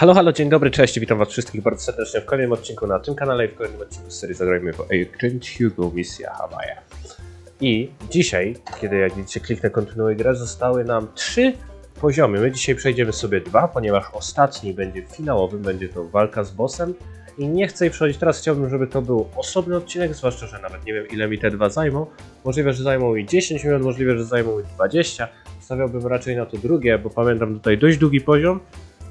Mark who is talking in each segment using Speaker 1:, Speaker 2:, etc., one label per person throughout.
Speaker 1: Halo, halo, dzień dobry, cześć, witam was wszystkich bardzo serdecznie w kolejnym odcinku na tym kanale i w kolejnym odcinku z serii Zagrajmy w Agent Hugo Misja Hawaii. I dzisiaj, kiedy jak widzicie kliknę kontynuuj grę, zostały nam trzy poziomy. My dzisiaj przejdziemy sobie dwa, ponieważ ostatni będzie finałowym, będzie to walka z bossem. I nie chcę jej przechodzić teraz, chciałbym, żeby to był osobny odcinek, zwłaszcza, że nawet nie wiem ile mi te dwa zajmą. Możliwe, że zajmą mi 10 minut, możliwe, że zajmą mi 20. Stawiałbym raczej na to drugie, bo pamiętam tutaj dość długi poziom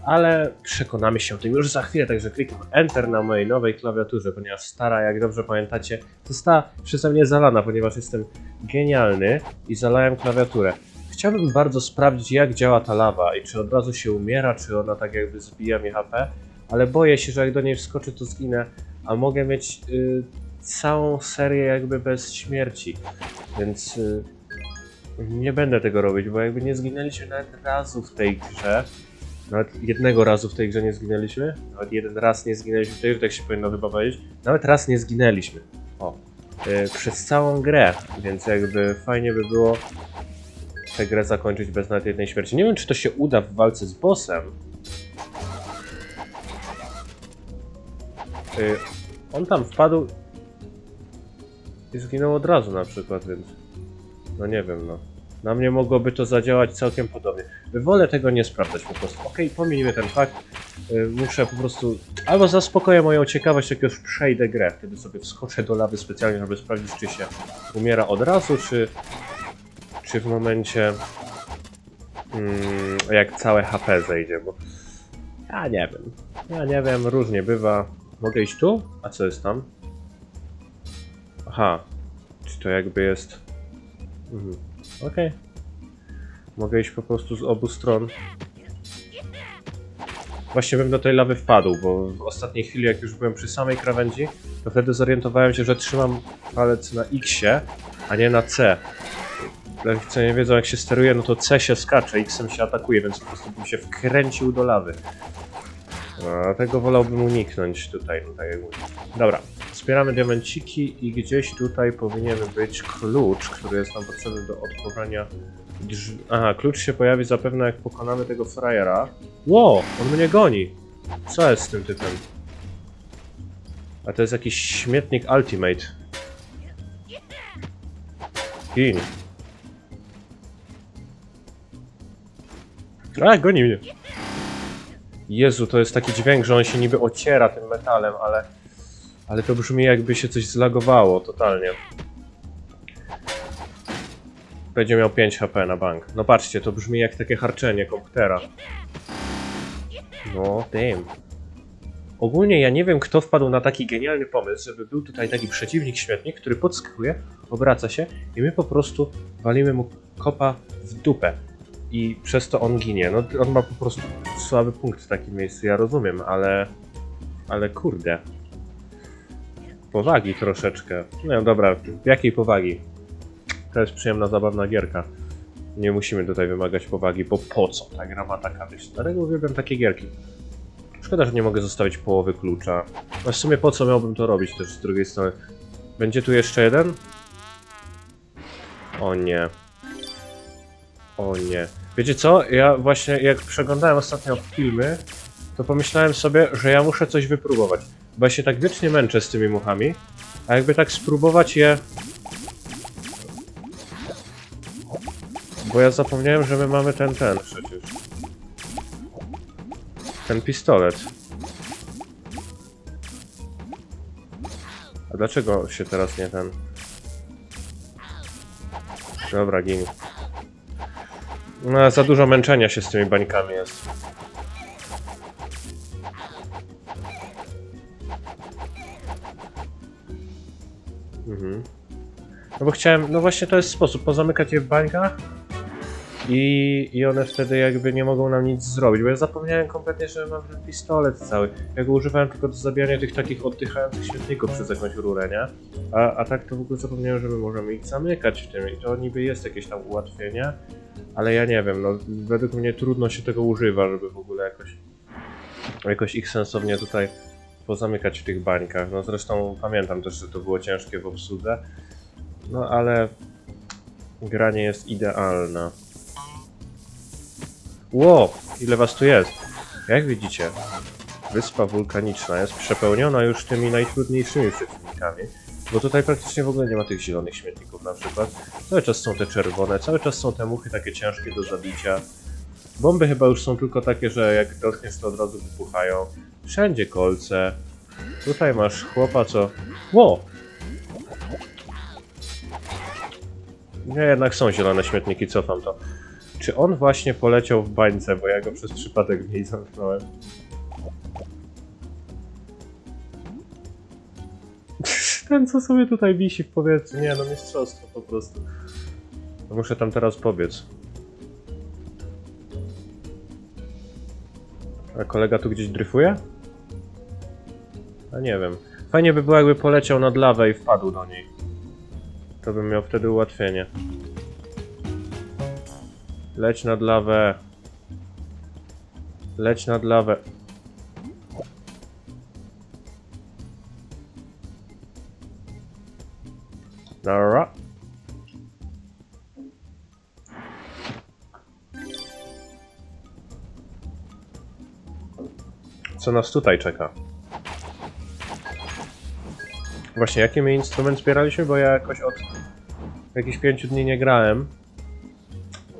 Speaker 1: ale przekonamy się o tym już za chwilę, także klikam Enter na mojej nowej klawiaturze, ponieważ stara, jak dobrze pamiętacie, została przeze mnie zalana, ponieważ jestem genialny i zalałem klawiaturę. Chciałbym bardzo sprawdzić, jak działa ta lawa i czy od razu się umiera, czy ona tak jakby zbija mi HP, ale boję się, że jak do niej wskoczę, to zginę, a mogę mieć y, całą serię jakby bez śmierci, więc y, nie będę tego robić, bo jakby nie zginęliśmy nawet razu w tej grze, nawet jednego razu w tej grze nie zginęliśmy. Nawet jeden raz nie zginęliśmy w tej grze, tak się powinno chyba powiedzieć. Nawet raz nie zginęliśmy. O. Yy, przez całą grę, więc jakby fajnie by było tę grę zakończyć bez nawet jednej śmierci. Nie wiem, czy to się uda w walce z bossem. Yy, on tam wpadł i zginął od razu na przykład, więc no nie wiem, no. Na mnie mogłoby to zadziałać całkiem podobnie. Wolę tego nie sprawdzać po prostu. Okej, pomijmy ten fakt. Y, Muszę po prostu... Albo zaspokoję moją ciekawość, jak już przejdę grę. Wtedy sobie wskoczę do lawy specjalnie, żeby sprawdzić, czy się umiera od razu, czy... Czy w momencie... Mm, jak całe HP zejdzie, bo... Ja nie wiem. Ja nie wiem, różnie bywa. Mogę iść tu? A co jest tam? Aha. Czy to jakby jest... Mhm. Okej. Mogę iść po prostu z obu stron. Właśnie bym do tej lawy wpadł, bo w ostatniej chwili, jak już byłem przy samej krawędzi, to wtedy zorientowałem się, że trzymam palec na X, a nie na C. Dla tych, co nie wiedzą, jak się steruje, no to C się skacze, X się atakuje, więc po prostu bym się wkręcił do lawy. No, Dlatego wolałbym uniknąć tutaj, no tak jak mówię. Dobra, zbieramy diamenciki i gdzieś tutaj powinien być klucz, który jest nam potrzebny do otworzenia drzwi. Aha, klucz się pojawi zapewne jak pokonamy tego frajera. Ło, on mnie goni. Co jest z tym typem? A to jest jakiś śmietnik Ultimate. Gin. A, goni mnie. Jezu, to jest taki dźwięk, że on się niby ociera tym metalem, ale... Ale to brzmi jakby się coś zlagowało totalnie. Będzie miał 5 HP na bank. No patrzcie, to brzmi jak takie harczenie komputera. No, damn. Ogólnie ja nie wiem, kto wpadł na taki genialny pomysł, żeby był tutaj taki przeciwnik śmietnik, który podskakuje, obraca się i my po prostu walimy mu kopa w dupę. I przez to on ginie. No, on ma po prostu słaby punkt w takim miejscu, ja rozumiem, ale... Ale kurde. Powagi troszeczkę. No dobra, jakiej powagi? To jest przyjemna, zabawna gierka. Nie musimy tutaj wymagać powagi, bo po co? Ta gra ma taka myśl. Dlatego uwielbiam takie gierki. Szkoda, że nie mogę zostawić połowy klucza. A w sumie po co miałbym to robić też z drugiej strony? Będzie tu jeszcze jeden? O nie. O nie. Wiecie co? Ja właśnie jak przeglądałem ostatnio filmy, to pomyślałem sobie, że ja muszę coś wypróbować. Bo ja się tak wiecznie męczę z tymi muchami, a jakby tak spróbować je... Bo ja zapomniałem, że my mamy ten, ten przecież. Ten pistolet. A dlaczego się teraz nie ten... Dobra, gin. No, za dużo męczenia się z tymi bańkami jest. Mhm. No bo chciałem, no właśnie to jest sposób, pozamykać je w bańkach i, i one wtedy jakby nie mogą nam nic zrobić, bo ja zapomniałem kompletnie, że mam ten pistolet cały. Ja go używałem tylko do zabijania tych takich oddychających śmietników przez jakąś rurę, nie? A, a tak to w ogóle zapomniałem, że my możemy ich zamykać w tym i to niby jest jakieś tam ułatwienie, ale ja nie wiem, no według mnie trudno się tego używa, żeby w ogóle jakoś, jakoś ich sensownie tutaj pozamykać w tych bańkach. No zresztą pamiętam też, że to było ciężkie w obsłudze, no ale gra nie jest idealna. Ło, ile was tu jest? Jak widzicie, wyspa wulkaniczna jest przepełniona już tymi najtrudniejszymi przeciwnikami, bo tutaj praktycznie w ogóle nie ma tych zielonych śmietników na przykład. Cały czas są te czerwone, cały czas są te muchy takie ciężkie do zabicia. Bomby chyba już są tylko takie, że jak dotkniesz to od razu wybuchają. Wszędzie kolce. Tutaj masz chłopa, co... Ło! Nie, jednak są zielone śmietniki, cofam to. Czy on właśnie poleciał w bańce, bo ja go przez przypadek w niej zamknąłem? Ten, co sobie tutaj wisi w powietrzu. Nie, no mistrzostwo po prostu. No Muszę tam teraz pobiec. A kolega tu gdzieś dryfuje? A nie wiem. Fajnie by było, jakby poleciał nad lawę i wpadł do niej. To bym miał wtedy ułatwienie. Leć nad lawę. Leć nad lawę. Dobra. Co nas tutaj czeka? Właśnie, jaki my instrument zbieraliśmy? Bo ja jakoś od jakichś pięciu dni nie grałem.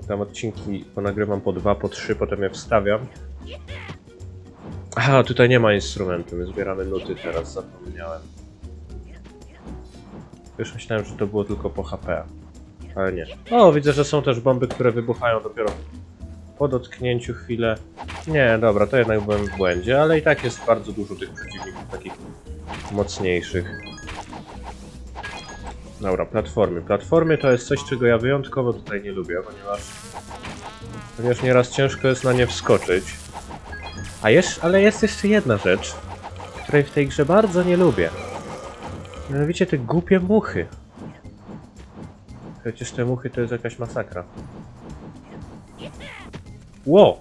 Speaker 1: Tam odcinki ponagrywam po dwa, po trzy, potem je wstawiam. Aha, tutaj nie ma instrumentu, my zbieramy nuty teraz, zapomniałem. Już myślałem, że to było tylko po HP. Ale nie. O, widzę, że są też bomby, które wybuchają dopiero po dotknięciu chwilę. Nie, dobra, to jednak byłem w błędzie, ale i tak jest bardzo dużo tych przeciwników takich mocniejszych. Dobra, platformy. Platformy to jest coś, czego ja wyjątkowo tutaj nie lubię, ponieważ ponieważ nieraz ciężko jest na nie wskoczyć. A jest, ale jest jeszcze jedna rzecz, której w tej grze bardzo nie lubię. Mianowicie te głupie muchy. Przecież te muchy to jest jakaś masakra. Ło!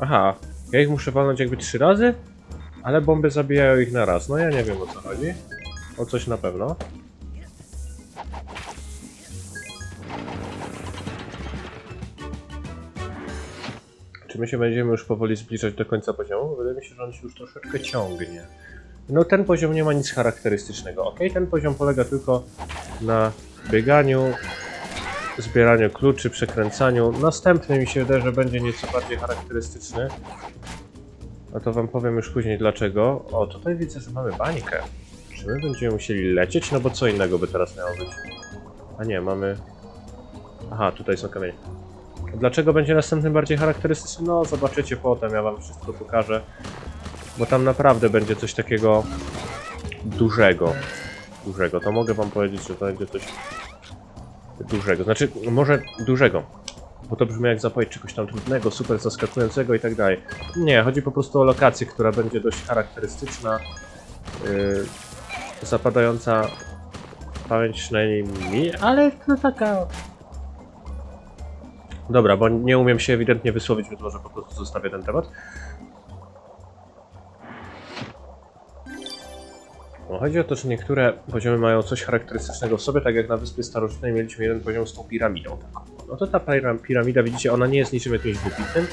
Speaker 1: Aha, ja ich muszę walnąć jakby trzy razy? Ale bomby zabijają ich na raz. No ja nie wiem o co chodzi. O coś na pewno. Czy my się będziemy już powoli zbliżać do końca poziomu? Wydaje mi się, że on się już troszeczkę ciągnie. No ten poziom nie ma nic charakterystycznego. Ok, ten poziom polega tylko na bieganiu, zbieraniu kluczy, przekręcaniu. Następny mi się wydaje, że będzie nieco bardziej charakterystyczny. A to wam powiem już później dlaczego. O, tutaj widzę, że mamy bańkę. Czy my będziemy musieli lecieć? No bo co innego by teraz miało być? A nie, mamy... Aha, tutaj są kamienie. Dlaczego będzie następny bardziej charakterystyczny? No, zobaczycie potem, ja wam wszystko pokażę. Bo tam naprawdę będzie coś takiego dużego. Dużego. To mogę wam powiedzieć, że to będzie coś dużego. Znaczy, może dużego. Bo to brzmi jak zapowiedź czegoś tam trudnego, super zaskakującego i tak dalej. Nie, chodzi po prostu o lokację, która będzie dość charakterystyczna. Yy, zapadająca pamięć przynajmniej mi, ale to taka... Dobra, bo nie umiem się ewidentnie wysłowić, więc może po prostu zostawię ten temat. No, chodzi o to, że niektóre poziomy mają coś charakterystycznego w sobie, tak jak na Wyspie Starożytnej mieliśmy jeden poziom z tą piramidą. No to ta piram- piramida, widzicie, ona nie jest niczym jakimś wybitnym,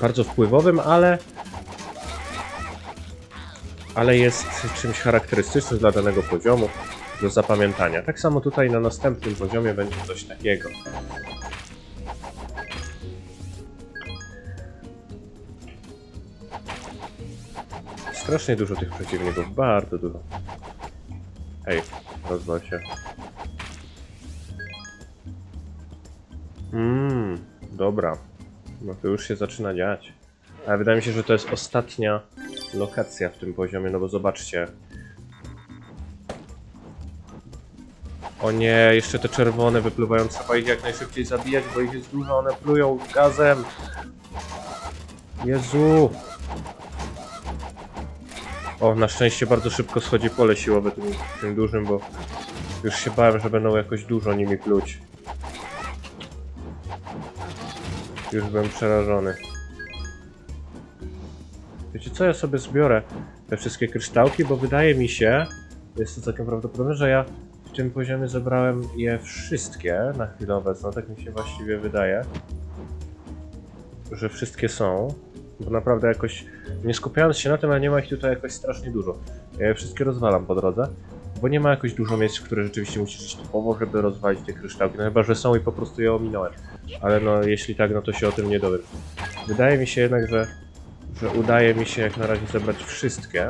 Speaker 1: bardzo wpływowym, ale ale jest czymś charakterystycznym dla danego poziomu do zapamiętania. Tak samo tutaj na następnym poziomie będzie coś takiego. Strasznie dużo tych przeciwników, bardzo dużo. Ej, rozwal się. Mmm, dobra. No to już się zaczyna dziać. Ale wydaje mi się, że to jest ostatnia lokacja w tym poziomie, no bo zobaczcie. O nie, jeszcze te czerwone wypływają, trzeba ich jak najszybciej zabijać, bo ich jest dużo, one plują gazem. Jezu! O, na szczęście bardzo szybko schodzi pole siłowe tym, tym dużym, bo już się bałem, że będą jakoś dużo nimi pluć. Już byłem przerażony. Wiecie co, ja sobie zbiorę te wszystkie kryształki, bo wydaje mi się, jest to całkiem prawdopodobne, że ja w tym poziomie zebrałem je wszystkie na chwilę obecną, tak mi się właściwie wydaje, że wszystkie są, bo naprawdę jakoś, nie skupiając się na tym, ale nie ma ich tutaj jakoś strasznie dużo. Ja je wszystkie rozwalam po drodze, bo nie ma jakoś dużo miejsc, które rzeczywiście musisz iść typowo, żeby rozwalić te kryształki, no chyba, że są i po prostu je ominąłem. Ale no, jeśli tak, no to się o tym nie dowiem. Wydaje mi się jednak, że, że udaje mi się jak na razie zebrać wszystkie.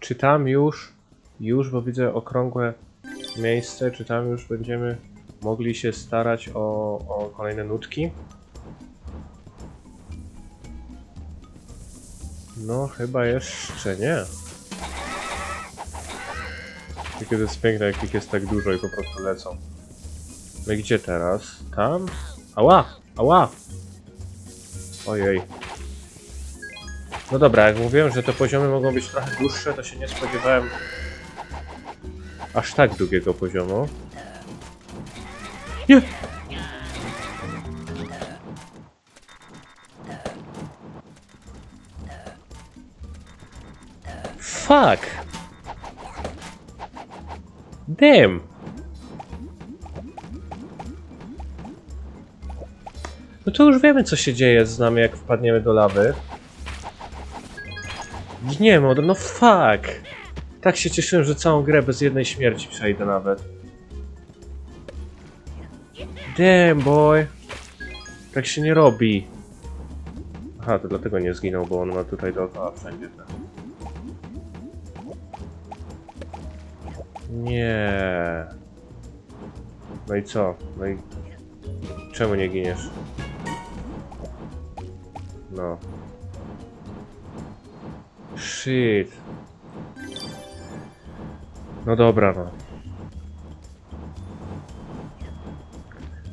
Speaker 1: Czy tam już, już, bo widzę okrągłe miejsce, czy tam już będziemy mogli się starać o, o kolejne nutki? No, chyba jeszcze nie. Jakie to jest piękne, jak ich jest tak dużo i po prostu lecą. No gdzie teraz? Tam? Ała! Ała! Ojej. No dobra, jak mówiłem, że te poziomy mogą być trochę dłuższe, to się nie spodziewałem aż tak długiego poziomu. Nie! Fuck! Damn! No to już wiemy, co się dzieje z nami, jak wpadniemy do lawy. Giniemy od... No fuck! Tak się cieszyłem, że całą grę bez jednej śmierci przejdę nawet. Damn, boy! Tak się nie robi. Aha, to dlatego nie zginął, bo on ma tutaj dookoła wszędzie. Nie. No i co? No i... Czemu nie giniesz? No. Shit. No dobra, no.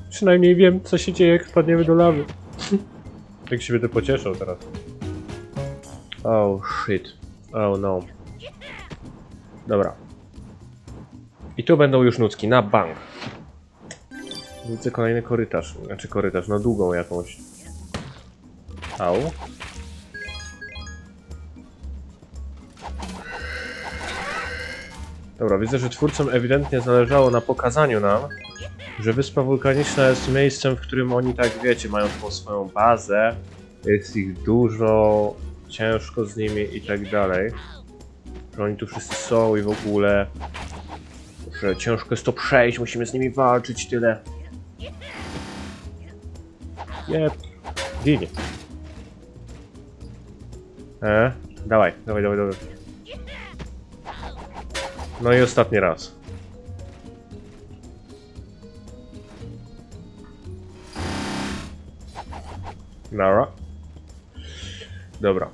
Speaker 1: Przynajmniej wiem, co się dzieje, jak wpadniemy do lawy. Jak się będę pocieszał teraz. Oh shit. Oh no. Dobra. I tu będą już nucki, na bank. Widzę kolejny korytarz. Znaczy korytarz, no długą jakąś. Au. Dobra, widzę, że twórcom ewidentnie zależało na pokazaniu nam, że Wyspa Wulkaniczna jest miejscem, w którym oni tak wiecie, mają tą swoją bazę, jest ich dużo, ciężko z nimi i tak dalej. Że oni tu wszyscy są i w ogóle, że ciężko jest to przejść, musimy z nimi walczyć, tyle. Jep, ginie. E, dawaj, dawaj, dawaj, dawaj. No i ostatni raz. Nara. Dobra.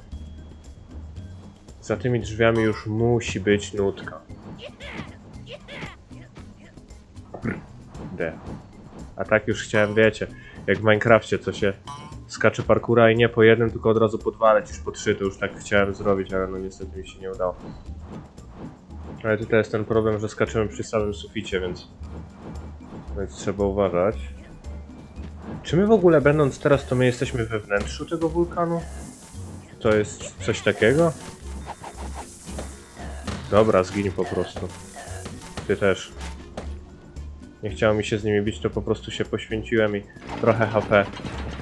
Speaker 1: Za tymi drzwiami już musi być nutka. D. A tak już chciałem, wiecie, jak w Minecrafcie, co się skacze parkura i nie po jednym, tylko od razu po dwa, lecisz po trzy, to już tak chciałem zrobić, ale no niestety mi się nie udało. Ale tutaj jest ten problem, że skaczemy przy samym suficie, więc, więc trzeba uważać. Czy my w ogóle będąc teraz, to my jesteśmy we wnętrzu tego wulkanu? To jest coś takiego? Dobra, zgiń po prostu. Ty też. Nie chciało mi się z nimi bić, to po prostu się poświęciłem i trochę HP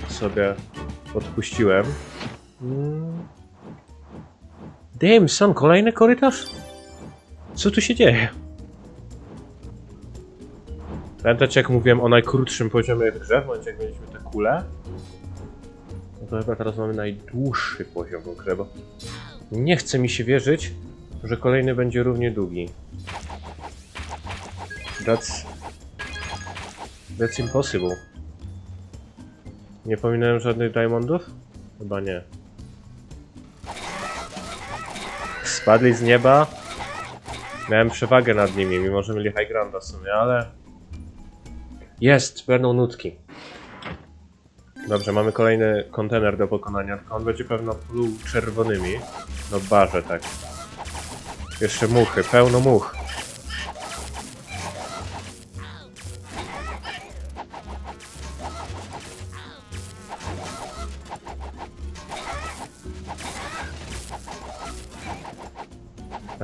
Speaker 1: sobie odpuściłem. Mm. Damn, son, kolejny korytarz? Co tu się dzieje? Pamiętacie jak mówiłem o najkrótszym poziomie w grze, w momencie jak mieliśmy te kule? No to chyba teraz mamy najdłuższy poziom w grze, bo nie chce mi się wierzyć, że kolejny będzie równie długi. That's... That's impossible. Nie pominąłem żadnych diamondów? Chyba nie. Spadli z nieba. Miałem przewagę nad nimi, mimo że mieli high grounda w sumie, ale... Jest, będą nutki. Dobrze, mamy kolejny kontener do pokonania, tylko on będzie pewno pluł czerwonymi. No barze, tak. Jeszcze muchy, pełno much.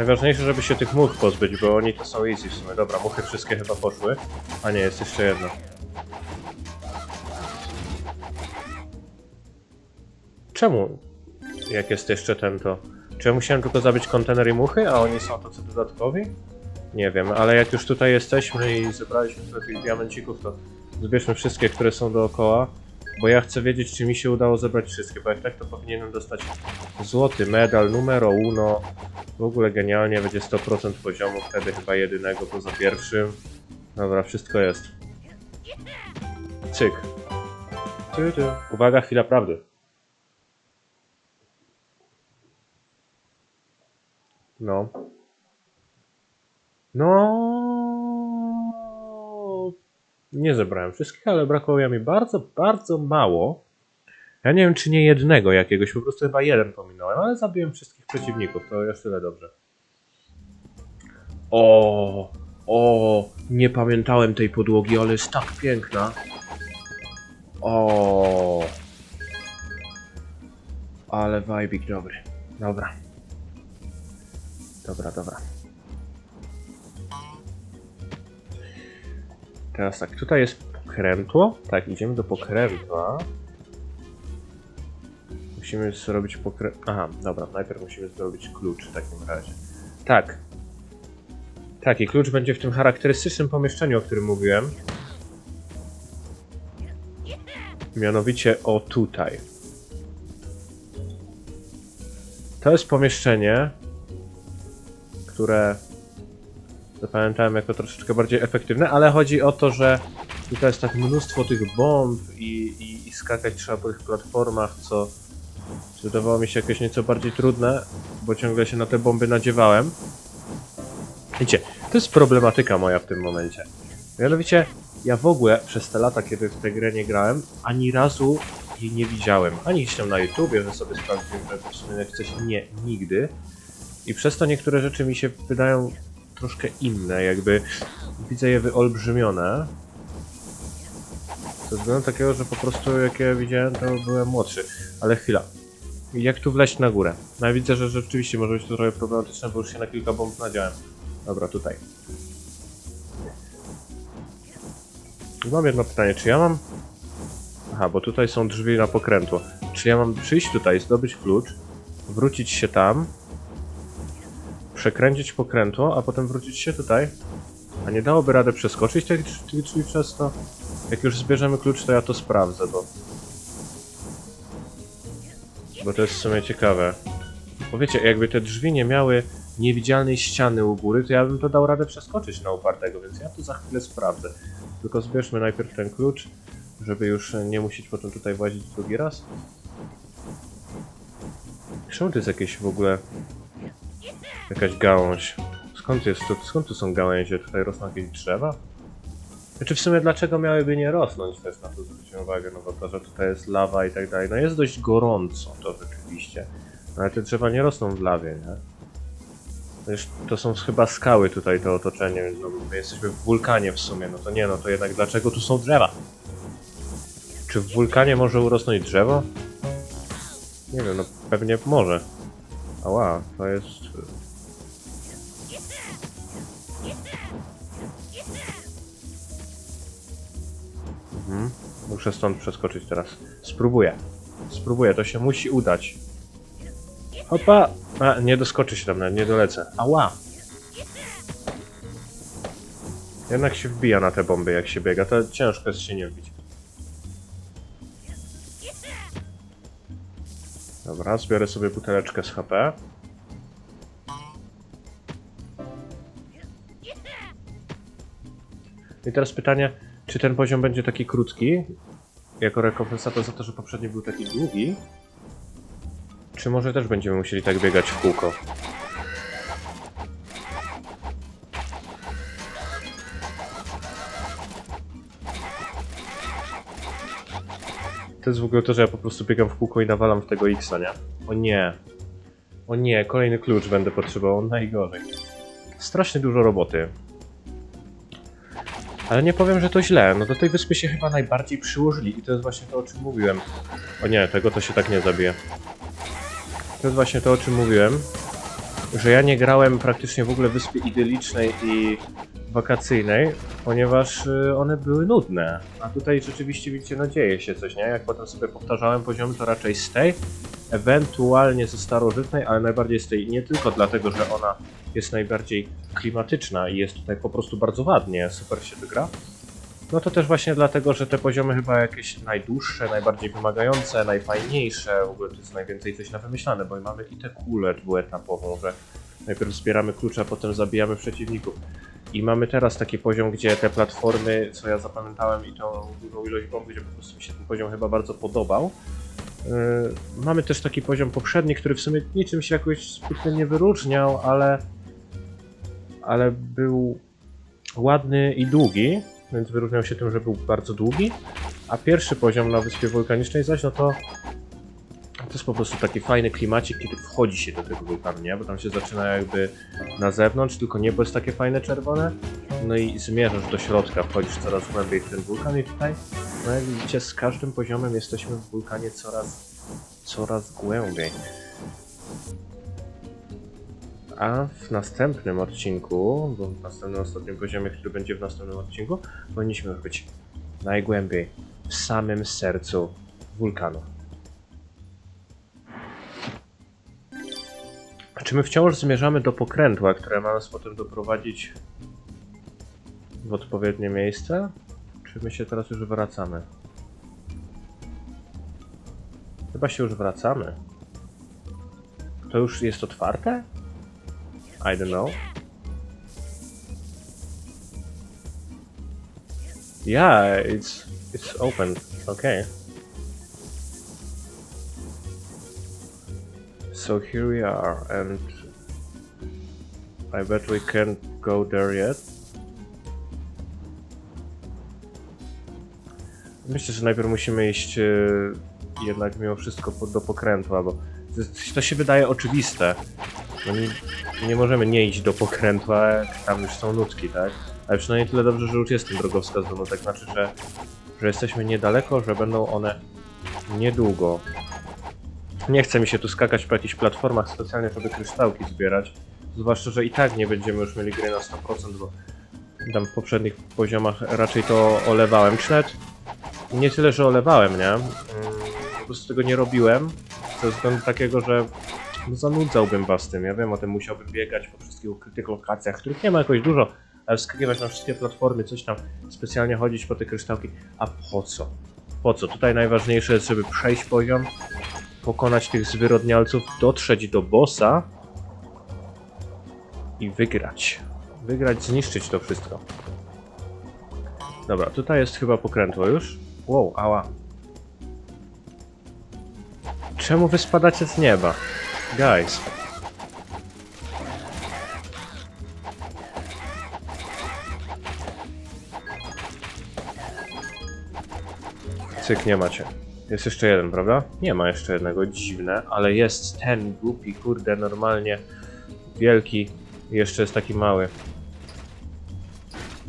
Speaker 1: Najważniejsze, żeby się tych much pozbyć, bo oni to są easy w sumie. Dobra, muchy wszystkie chyba poszły. A nie, jest jeszcze jedna. Czemu? Jak jest jeszcze ten to... Czy ja musiałem tylko zabić kontener i muchy, a oni są tacy dodatkowi? Nie wiem, ale jak już tutaj jesteśmy i zebraliśmy tyle tych diamencików, to zbierzmy wszystkie, które są dookoła. Bo ja chcę wiedzieć, czy mi się udało zebrać wszystkie, bo jak tak, to powinienem dostać złoty medal, numero uno. W ogóle genialnie, będzie 100% poziomu, wtedy chyba jedynego poza pierwszym. Dobra, wszystko jest. Cyk. Uwaga, chwila prawdy. No. No. Nie zebrałem wszystkich, ale brakuje mi bardzo, bardzo mało. Ja nie wiem, czy nie jednego jakiegoś, po prostu chyba jeden pominąłem, ale zabiłem wszystkich przeciwników, to już tyle dobrze. O, o, nie pamiętałem tej podłogi, ale jest tak piękna. O, ale vibik dobry. Dobra. Dobra, dobra. Teraz tak, tutaj jest pokrętło. Tak, idziemy do pokrętła. Musimy zrobić pokrę... Aha, dobra, najpierw musimy zrobić klucz w takim razie. Tak. Tak, i klucz będzie w tym charakterystycznym pomieszczeniu, o którym mówiłem. Mianowicie o tutaj. To jest pomieszczenie, które zapamiętałem jako troszeczkę bardziej efektywne, ale chodzi o to, że tutaj jest tak mnóstwo tych bomb i, i, i skakać trzeba po tych platformach, co wydawało mi się jakieś nieco bardziej trudne, bo ciągle się na te bomby nadziewałem. Wiecie, to jest problematyka moja w tym momencie. Mianowicie, ja w ogóle przez te lata, kiedy w tę grę nie grałem, ani razu jej nie widziałem. Ani gdzieś tam na YouTubie, że sobie sprawdziłem, że w sumie coś nie, nigdy. I przez to niektóre rzeczy mi się wydają troszkę inne, jakby widzę je wyolbrzymione. Ze względu takiego, że po prostu jak ja widziałem, to byłem młodszy. Ale chwila. Jak tu wleźć na górę? No ja widzę, że rzeczywiście może być to trochę problematyczne, bo już się na kilka bomb nadziałem. Dobra, tutaj. Mam jedno pytanie, czy ja mam... Aha, bo tutaj są drzwi na pokrętło. Czy ja mam przyjść tutaj, zdobyć klucz, wrócić się tam, przekręcić pokrętło, a potem wrócić się tutaj? A nie dałoby rady przeskoczyć tych drzwi przez to? Jak już zbierzemy klucz, to ja to sprawdzę, bo... Bo to jest w sumie ciekawe. Bo wiecie, jakby te drzwi nie miały niewidzialnej ściany u góry, to ja bym to dał radę przeskoczyć na upartego, więc ja to za chwilę sprawdzę. Tylko zbierzmy najpierw ten klucz, żeby już nie musieć potem tutaj włazić drugi raz. Czemu to jest jakieś w ogóle... Jakaś gałąź? Skąd jest to? Skąd tu są gałęzie? Tutaj rosną jakieś drzewa? Znaczy w sumie dlaczego miałyby nie rosnąć też na to zwróciłem uwagę, no bo to, że tutaj jest lawa i tak dalej. No jest dość gorąco to rzeczywiście. No ale te drzewa nie rosną w lawie, nie? Wiesz, to są chyba skały tutaj, to otoczenie, więc no, my jesteśmy w wulkanie w sumie, no to nie, no to jednak dlaczego tu są drzewa? Czy w wulkanie może urosnąć drzewo? Nie wiem, no pewnie może. Ała, to jest... Mhm. Muszę stąd przeskoczyć teraz. Spróbuję. Spróbuję, to się musi udać. Opa! A, nie doskoczy się tam, nawet nie dolecę. Ała! Jednak się wbija na te bomby, jak się biega. To ciężko jest się nie wbić. Dobra, zbiorę sobie buteleczkę z HP. I teraz pytanie, czy ten poziom będzie taki krótki, jako rekompensata za to, że poprzedni był taki długi? Czy może też będziemy musieli tak biegać w kółko? To jest w ogóle to, że ja po prostu biegam w kółko i nawalam w tego X-a, nie? O nie. O nie, kolejny klucz będę potrzebował, najgorzej. Strasznie dużo roboty. Ale nie powiem, że to źle. No do tej wyspy się chyba najbardziej przyłożyli i to jest właśnie to, o czym mówiłem. O nie, tego to się tak nie zabije. To jest właśnie to, o czym mówiłem. że ja nie grałem praktycznie w ogóle w Wyspie Idylicznej i wakacyjnej, ponieważ y, one były nudne. A tutaj rzeczywiście widzicie, no dzieje się coś, nie? Jak potem sobie powtarzałem poziomy, to raczej z tej, ewentualnie ze starożytnej, ale najbardziej z tej nie tylko dlatego, że ona jest najbardziej klimatyczna i jest tutaj po prostu bardzo ładnie, super się wygra. No to też właśnie dlatego, że te poziomy chyba jakieś najdłuższe, najbardziej wymagające, najfajniejsze, w ogóle to jest najwięcej coś na wymyślane, bo mamy i tę kulę dwuetapową, że najpierw zbieramy klucze, a potem zabijamy przeciwników. I mamy teraz taki poziom, gdzie te platformy, co ja zapamiętałem i tą dużą ilość bomb, gdzie po prostu mi się ten poziom chyba bardzo podobał. Yy, mamy też taki poziom poprzedni, który w sumie niczym się jakoś zbytnio nie wyróżniał, ale ale był ładny i długi, więc wyróżniał się tym, że był bardzo długi. A pierwszy poziom na Wyspie Wulkanicznej zaś, no to to jest po prostu taki fajny klimacik, kiedy wchodzi się do tego wulkanu, nie? Bo tam się zaczyna jakby na zewnątrz, tylko niebo jest takie fajne czerwone. No i zmierzasz do środka, wchodzisz coraz głębiej w ten wulkan i tutaj, no jak widzicie, z każdym poziomem jesteśmy w wulkanie coraz, coraz głębiej. A w następnym odcinku, bo w następnym ostatnim poziomie, który będzie w następnym odcinku, powinniśmy być najgłębiej, w samym sercu wulkanu. Czy my wciąż zmierzamy do pokrętła, które ma nas potem doprowadzić w odpowiednie miejsce? Czy my się teraz już wracamy? Chyba się już wracamy. To już jest otwarte? I don't know. Yeah, it's it's open. Okay. So here we are, and I bet we can't go there yet. Myślę, że najpierw musimy iść e, jednak mimo wszystko do pokrętła, bo to się wydaje oczywiste. No nie, nie możemy nie iść do pokrętła, jak tam już są nutki, tak? Ale przynajmniej tyle dobrze, że już jest ten drogowskaz do nutek, znaczy, że, że jesteśmy niedaleko, że będą one niedługo. Nie chce mi się tu skakać po jakichś platformach specjalnie, żeby kryształki zbierać. Zwłaszcza, że i tak nie będziemy już mieli gry na 100%, bo tam w poprzednich poziomach raczej to olewałem. Czy nie tyle, że olewałem, nie? Mm, Po prostu tego nie robiłem. Ze względu takiego, że no, zanudzałbym was tym. Ja wiem, o tym musiałbym biegać po wszystkich ukrytych lokacjach, których nie ma jakoś dużo, ale wskakiwać na wszystkie platformy, coś tam, specjalnie chodzić po te kryształki. A po co? Po co? Tutaj najważniejsze jest, żeby przejść poziom, pokonać tych zwyrodnialców, dotrzeć do bossa i wygrać. Wygrać, zniszczyć to wszystko. Dobra, tutaj jest chyba pokrętło już. Wow, ała. Czemu wy spadacie z nieba? Guys. Cyk, nie macie. Jest jeszcze jeden, prawda? Nie ma jeszcze jednego, dziwne, ale jest ten głupi, kurde, normalnie wielki jeszcze jest taki mały.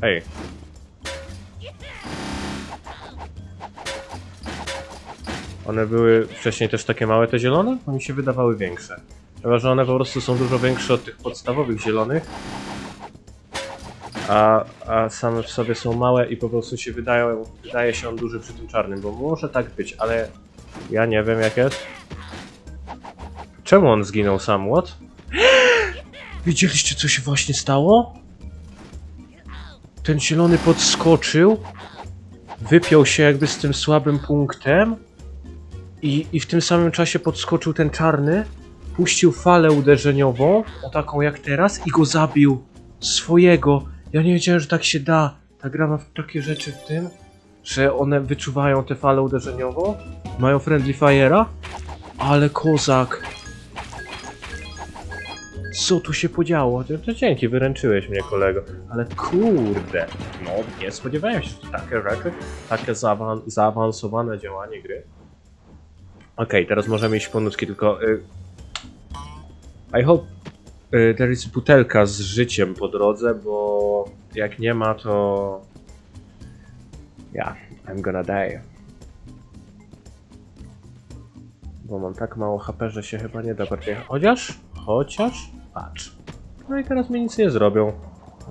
Speaker 1: Ej. One były wcześniej też takie małe, te zielone? Bo mi się wydawały większe. Chyba, że one po prostu są dużo większe od tych podstawowych zielonych. A, a same w sobie są małe i po prostu się wydają, wydaje się on duży przy tym czarnym, bo może tak być, ale ja nie wiem jak jest. Czemu on zginął sam, what? Widzieliście co się właśnie stało? Ten zielony podskoczył, wypiął się jakby z tym słabym punktem i, i w tym samym czasie podskoczył ten czarny, puścił falę uderzeniową, o taką jak teraz i go zabił swojego. Ja nie wiedziałem, że tak się da. Ta gra ma takie rzeczy w tym, że one wyczuwają tę falę uderzeniową, mają friendly fire'a, ale kozak. Co tu się podziało? To, dzięki, wyręczyłeś mnie kolego. Ale kurde, no nie spodziewałem się, że takie rzeczy, takie zaawan zaawansowane działanie gry. Okej, teraz możemy iść po nutki, tylko... Y I hope y, there is butelka z życiem po drodze, bo jak nie ma, to... Yeah, I'm gonna die. Bo mam tak mało HP, że się chyba nie da bardziej... Chociaż? Chociaż? Patrz. No i teraz mi nic nie zrobią.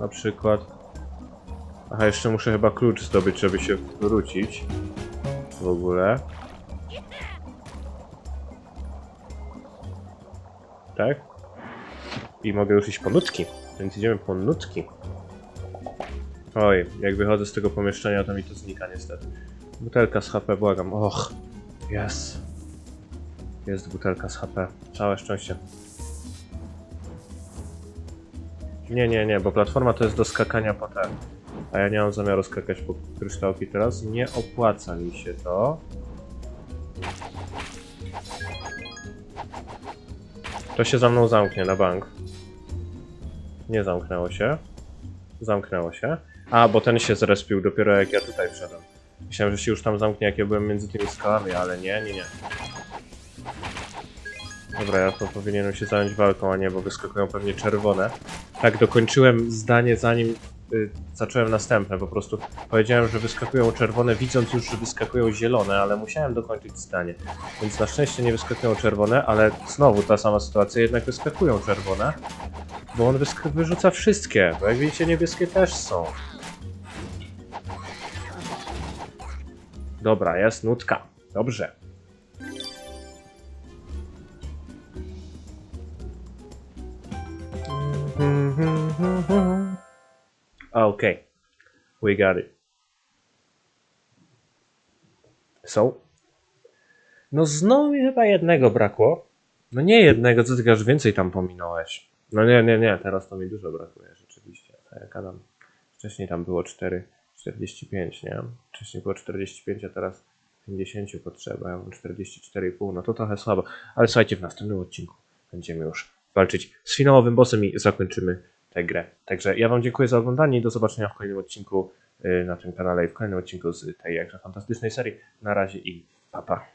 Speaker 1: Na przykład. Aha, jeszcze muszę chyba klucz zdobyć, żeby się wrócić. W ogóle. Tak? I mogę już iść po nutki. Więc idziemy po nutki. Oj, jak wychodzę z tego pomieszczenia, to mi to znika niestety. Butelka z HP, błagam. Och, jest. Jest butelka z HP. Całe szczęście. Nie, nie, nie, bo platforma to jest do skakania po ten. A ja nie mam zamiaru skakać po kryształki teraz. Nie opłaca mi się to. To się za mną zamknie na bank. Nie zamknęło się. Zamknęło się. A, bo ten się zrespił dopiero jak ja tutaj wszedłem. Myślałem, że się już tam zamknie jak ja byłem między tymi skałami, ale nie, nie, nie. Dobra, ja to powinienem się zająć walką, a nie, bo wyskakują pewnie czerwone. Tak, dokończyłem zdanie zanim y, zacząłem następne. Po prostu powiedziałem, że wyskakują czerwone, widząc już, że wyskakują zielone, ale musiałem dokończyć zdanie. Więc na szczęście nie wyskakują czerwone, ale znowu ta sama sytuacja, jednak wyskakują czerwone. Bo on wyrzuca wszystkie, bo jak widzicie niebieskie też są. Dobra, jest nutka. Dobrze. Okay. We got it. So. No znowu mi chyba jednego brakło. No nie jednego, co ty aż więcej tam pominąłeś. No nie, nie, nie, teraz to mi dużo brakuje rzeczywiście. Tak jak Adam. Wcześniej tam było 4, 45, nie? Wcześniej było 45, a teraz 50 potrzeba. Ja mam 44,5, no to trochę słabo. Ale słuchajcie, w następnym odcinku będziemy już walczyć z finałowym bossem i zakończymy tę grę. Także ja Wam dziękuję za oglądanie i do zobaczenia w kolejnym odcinku y, na tym kanale i w kolejnym odcinku z tej jakże fantastycznej serii. Na razie i pa pa.